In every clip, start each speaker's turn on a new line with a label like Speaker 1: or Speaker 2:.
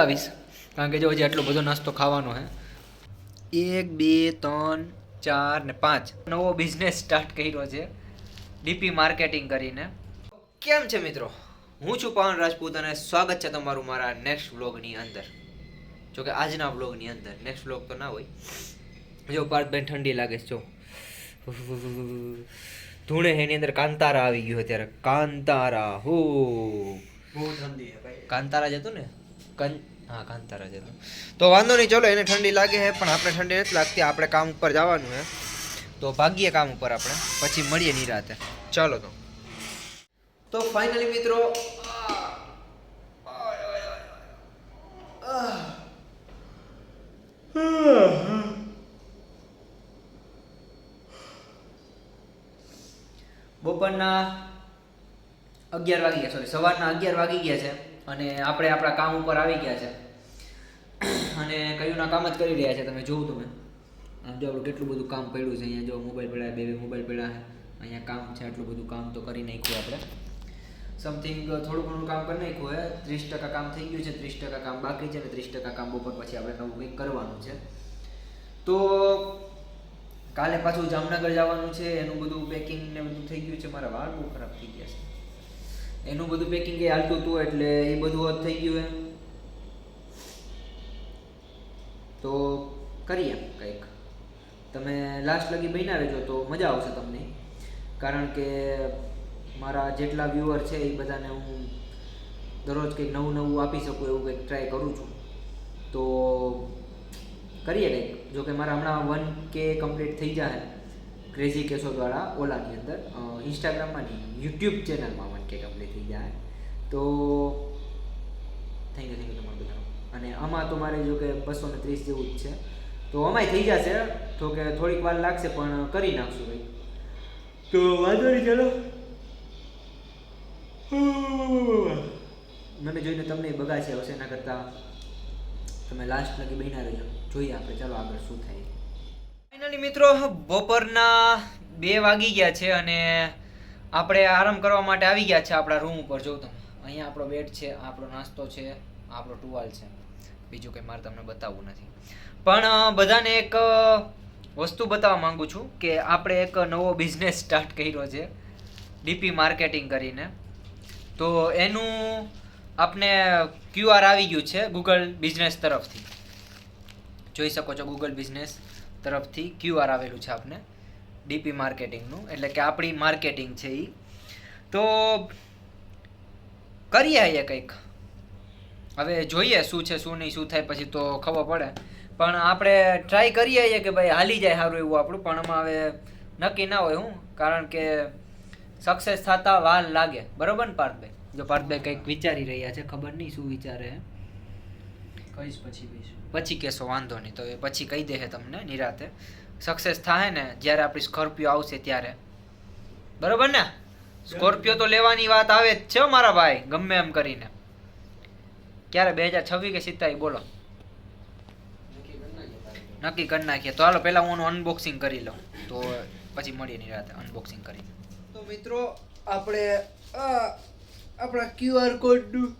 Speaker 1: આવીશ. કારણ કે જો હજી આટલો બધો નાસ્તો ખાવાનો હે. એક બે ત્રણ ચાર ને પાંચ. નવો બિઝનેસ સ્ટાર્ટ કર્યો છે. ડીપી માર્કેટિંગ કરીને. કેમ છે મિત્રો? હું છું પવન રાજપૂત અને સ્વાગત છે તમારું મારા નેક્સ્ટ વ્લોગની અંદર. જો કે આજના વ્લોગની અંદર. નેક્સ્ટ વ્લોગ તો ના હોય. જો પાર્થભાઈ ઠંડી લાગે છે જો. ધૂણે એની અંદર કાંતારા આવી ગયો અત્યારે. કાંતારા હો.
Speaker 2: બહુ ઠંડી છે ભાઈ.
Speaker 1: કાંતારા જતું ને? કન હા, કાંતારા જતો તો વાંધો નહીં, ચલો, એને ઠંડી લાગે છે પણ આપણે ઠંડી નથી લાગતી, આપણે કામ ઉપર જવાનું છે તો ભાગીએ કામ ઉપર આપણે, પછી મળીએ નિરાતે ચાલો તો. તો ફાઇનલી મિત્રો, બપોરના અગિયાર વાગી ગયા સોરી સવારના અગિયાર વાગી ગયા છે. અને આપણે આપણા કામ ઉપર આવી ગયા છે. અને કયુંના કામ જ કરી રહ્યા છે, તમે જોવું તમે. જો આપણું કેટલું બધું કામ પડ્યું છે, અહીંયા જો મોબાઈલ પડ્યા બે બે મોબાઈલ પડ્યા છે અહીંયા કામ છે, આટલું બધું કામ તો કરી નાખ્યું આપણે. સમથિંગ થોડું ઘણું કામ કરી નાખ્યું હોય ત્રીસ ટકા કામ થઈ ગયું છે, ત્રીસ ટકા કામ બાકી છે, અને ત્રીસ ટકા કામ બપોર પછી આપણે નવું કંઈક કરવાનું છે. તો કાલે પાછું જામનગર જવાનું છે, એનું બધું પેકિંગ ને બધું થઈ ગયું છે, મારા વાળ બહુ ખરાબ થઈ ગયા છે. એનું બધું પેકિંગ એ હાલતું હતું એટલે એ બધું થઈ ગયું એમ. તો કરીએ કંઈક. તમે લાસ્ટ લગી બન્યા રહેજો તો મજા આવશે તમને. કારણ કે મારા જેટલા વ્યુઅર છે એ બધાને હું દરરોજ કંઈક નવું નવું આપી શકું એવું કંઈક ટ્રાય કરું છું. તો કરીએ કંઈક. જોકે મારા હમણાં વન કે કમ્પ્લીટ થઈ જાય ક્રેઝી કેસો દ્વારા ઓલાની અંદર ઇન્સ્ટાગ્રામમાં નહીં યુટ્યુબ ચેનલમાં વન કે કમ્પ્લીટ થઈ જાય. તો થેન્ક યુ થેન્ક યુ તમારું બધાનું. અને આમાં તો મારે જો કે બસો ને ત્રીસ જેવું જ છે. તો અમાય થઈ જશે તો કે થોડીક વાર લાગશે પણ કરી નાખશું ભાઈ. તો વાંધો નહીં ચલો. મને જોઈને તમને બગાશે હશે એના કરતાં તમે લાસ્ટ લગી બન્યા રહેજો. જોઈએ આપણે ચાલો આગળ શું થાય. ફાઇનલી મિત્રો, બપોરના બે વાગી ગયા છે અને આપણે આરામ કરવા માટે આવી ગયા છે આપણા રૂમ ઉપર. જો તમે અહીંયા આપણો બેડ છે, આપણો નાસ્તો છે, આપણો ટુવાલ છે. બીજું કંઈ મારે તમને બતાવવું નથી. પણ બધાને એક વસ્તુ બતાવવા માંગુ છું કે આપણે એક નવો બિઝનેસ સ્ટાર્ટ કર્યો છે, ડીપી માર્કેટિંગ કરીને. તો એનું આપને ક્યુઆર આવી ગયું છે ગૂગલ બિઝનેસ તરફથી. જોઈ શકો છો ગૂગલ બિઝનેસ તરફથી ક્યુઆર આવેલું છે આપને ડીપી માર્કેટિંગનું એટલે કે આપણી માર્કેટિંગ છે એ તો કરીએ અહીંયા કંઈક. હવે જોઈએ શું છે, શું નહીં, શું થાય પછી તો ખબર પડે. પણ આપણે ટ્રાય કરીએ છીએ કે ભાઈ હાલી જાય સારું એવું આપણું, પણ આમાં હવે નક્કી ના હોય હું. કારણ કે સક્સેસ થતા વાર લાગે. બરોબર ને પાર્થભાઈ? જો પાર્થભાઈ કંઈક વિચારી રહ્યા છે, ખબર નહીં શું વિચારે.
Speaker 2: કહીશ પછી, કહીશ.
Speaker 1: પછી કહેશો વાંધો નહીં. તો એ પછી કહી દે તમને નિરાતે. સક્સેસ થાય ને, જ્યારે આપણી સ્કોર્પિયો આવશે ત્યારે. બરોબર ને? સ્કોર્પિયો તો લેવાની વાત આવે જ છે મારા ભાઈ, ગમે એમ કરીને. ક્યારે? બે હજાર છવ્વીસ કે સિત્તાવીસ? બોલો. નક્કી કરી નાખીએ. તો હાલો, પહેલાં હું અનબોક્સિંગ કરી લઉં. તો પછી મળીએ નિરાતે અનબોક્સિંગ કરી. તો મિત્રો, આપણે આપણા ક્યુઆર કોડનું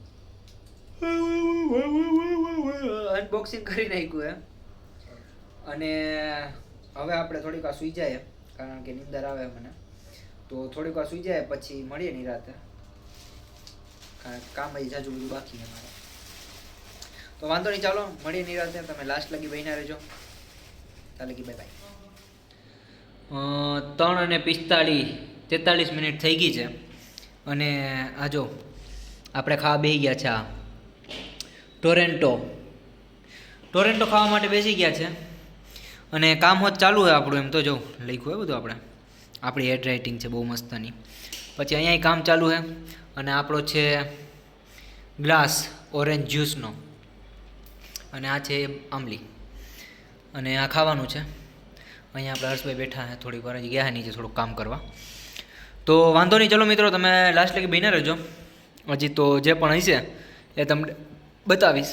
Speaker 1: અનબોક્સિંગ કરી નાખ્યું એમ. અને હવે આપણે થોડીક વાર સુઈ જાય કારણ કે નિંદર આવે મને. તો થોડીક વાર સુઈ જાય પછી મળીએ નિરાતે કારણ કે કામ હજી જાજુ બધું બાકી અમારે તો વાંધો નહીં, ચાલો, મળીએ નિરાતે તમે લાસ્ટ લગી બહીના રહેજો. ચાલે, કે બાય બાય ત્રણ અને પિસ્તાળીસ, તેતાળીસ મિનિટ થઈ ગઈ છે. અને આ જો, આપણે ખાવા બેસી ગયા છે આ. ટોરેન્ટો. ટોરેન્ટો ખાવા માટે બેસી ગયા છે. અને કામ હોત ચાલુ હોય આપણું એમ તો જો, લખ્યું હોય બધું આપણે. આપણી હેડ રાઇટિંગ છે બહુ મસ્તની. પછી અહીંયા કામ ચાલુ છે. અને આપણો છે ગ્લાસ ઓરેન્જ જ્યુસનો અને આ છે આંબલી. અને આ ખાવાનું છે. અહીંયા આપણે હર્ષભાઈ બેઠા છે, થોડીક વાર ગયા નીચે થોડુંક કામ કરવા. તો વાંધો નહીં, ચલો મિત્રો, તમે લાસ્ટ લગી બહીને રહેજો. હજી તો જે પણ હશે એ તમને બતાવીશ.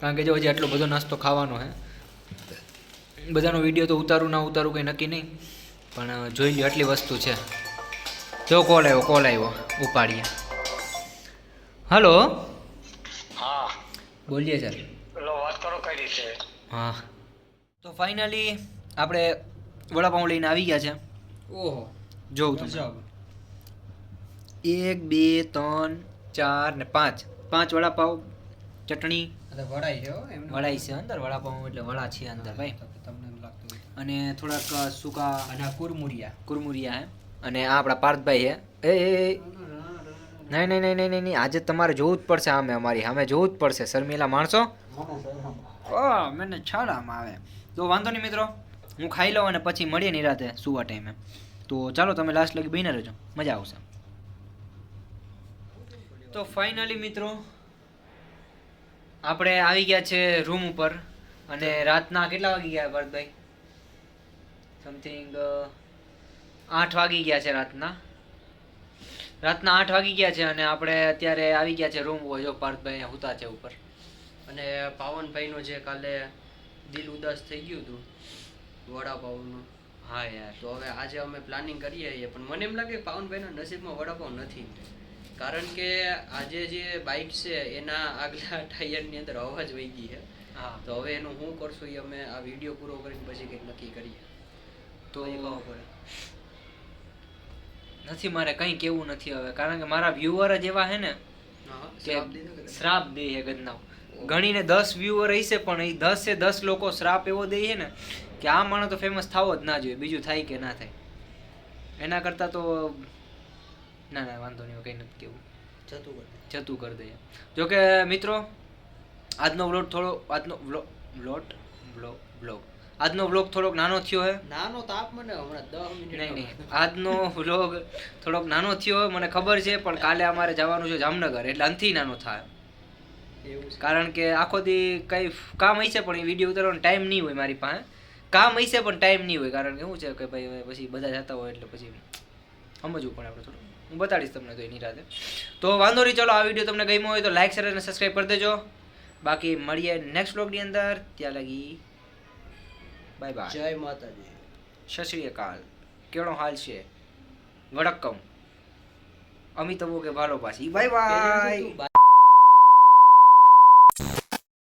Speaker 1: કારણ કે જો હજી આટલો બધો નાસ્તો ખાવાનો છે બધાનો વીડિયો તો ઉતારું ના ઉતારું કંઈ નક્કી નહીં પણ જોઈ લ્યો આટલી વસ્તુ છે. જો કોલ આવ્યો કોલ આવ્યો ઉપાડીએ. હલો?
Speaker 3: હા.
Speaker 1: બોલીએ સર
Speaker 3: લો વાત કરો કઈ રીતે?
Speaker 1: હા. તો ફાઇનલી આપણે વડાપાઉં લઈને આવી ગયા છે.
Speaker 2: ઓહો.
Speaker 1: જોઉં તમે એક બે ત્રણ ચાર ને પાંચ. પાંચ વડાપાઉં ચટણી.
Speaker 2: વડાઈ છે
Speaker 1: વડાઈ છે અંદર વડાપાઉં એટલે વડા છે અંદર ભાઈ.
Speaker 2: તમને લાગતું
Speaker 1: અને થોડાક સૂકા
Speaker 2: અને કુરમુરિયા.
Speaker 1: કુરમુરિયા હે અને આ આપણા પાર્થભાઈ હે એ. નહીં નહીં નહીં નહીં નહીં નહીં આજે તમારે જોવું જ પડશે આમે અમારી સામે જોવું જ પડશે શર્મિલા માણસો. ઓ મને આમ આવે. તો વાંધો નહીં મિત્રો હું ખાઈ લઉં અને પછી મળીએ નિરાતે સુવા ટાઈમે. તો ચાલો તમે લાસ્ટ લગી બહીને રહેજો. મજા આવશે. તો ફાઇનલી મિત્રો આપણે આવી ગયા છે રૂમ ઉપર અને રાતના કેટલા વાગી ગયા ભરતભાઈ? સમથિંગ આઠ વાગી ગયા છે રાતના. રાતના આઠ વાગી ગયા છે અને આપણે અત્યારે આવી ગયા છે રૂમ ઉપર જો પાર્થભાઈ હુતા છે ઉપર.
Speaker 2: અને પાવનભાઈનો જે કાલે દિલ ઉદાસ થઈ ગયું હતું વડાપાવનું.
Speaker 1: હા યાર.
Speaker 2: તો હવે આજે અમે પ્લાનિંગ કરીએ છીએ પણ મને એમ લાગે પાવનભાઈના નસીબમાં વડાપાવ નથી કારણ કે આજે જે બાઇક છે એના આગલા ટાયરની અંદર અવાજ વહી ગઈ છે. તો હવે એનું શું કરશું એ અમે આ વીડિયો પૂરો કરીને પછી કંઈક નક્કી કરીએ.
Speaker 1: તો
Speaker 2: એ કહો પડે
Speaker 1: નથી મારે કંઈ કેવું નથી હવે કારણ કે મારા વ્યુઅર જ એવા છે ને
Speaker 2: શ્રાપ
Speaker 1: શ્રાપ દે છે ગદનાવ. ગણીને દસ વ્યુઅર હશે પણ એ દસે દસ લોકો શ્રાપ એવો દે છે ને કે આ માણસ તો ફેમસ થવો જ ના જોઈએ બીજું થાય કે ના થાય. એના કરતાં તો ના ના વાંધો નહીં કંઈ નથી કેવું
Speaker 2: જતું કર
Speaker 1: જતું કરી દઈએ. જોકે મિત્રો આજનો વ્લોગ થોડો આજનો વ્લોગ વ્લોટ વ્લોગ વ્લોગ. આજનો વ્લોગ થોડોક નાનો થયો હે.
Speaker 2: નાનો તાપ મને હમણાં દસ મિનિટ
Speaker 1: નહીં નહીં. આજનો વ્લોગ થોડોક નાનો થયો હોય મને ખબર છે પણ કાલે અમારે જવાનું છે જામનગર એટલે અંથી નાનો થાય.
Speaker 2: એવું
Speaker 1: કારણ કે આખો દી કંઈ કામ હશે પણ એ વીડિયો ઉતારવાનો ટાઈમ નહીં હોય મારી પાસે. કામ હશે પણ ટાઈમ નહીં હોય. કારણ કે શું છે કે ભાઈ પછી બધા જતા હોય એટલે પછી સમજવું પડે આપણે થોડું. હું બતાડીશ તમને તો એની રાતે. તો વાંધો નહીં ચલો આ વીડિયો તમને ગમ્યો હોય તો લાઈક શેર અને સબસ્ક્રાઈબ કરી દેજો. બાકી મળીએ નેક્સ્ટ બ્લોગની અંદર. ત્યાં લગી. બાય બાય
Speaker 2: જય માતાજી.
Speaker 1: સત શ્રી અકાલ. કેળો હાલ છે. વડક્કમ. અમિતવો કે ભાલો પાછી. Bye bye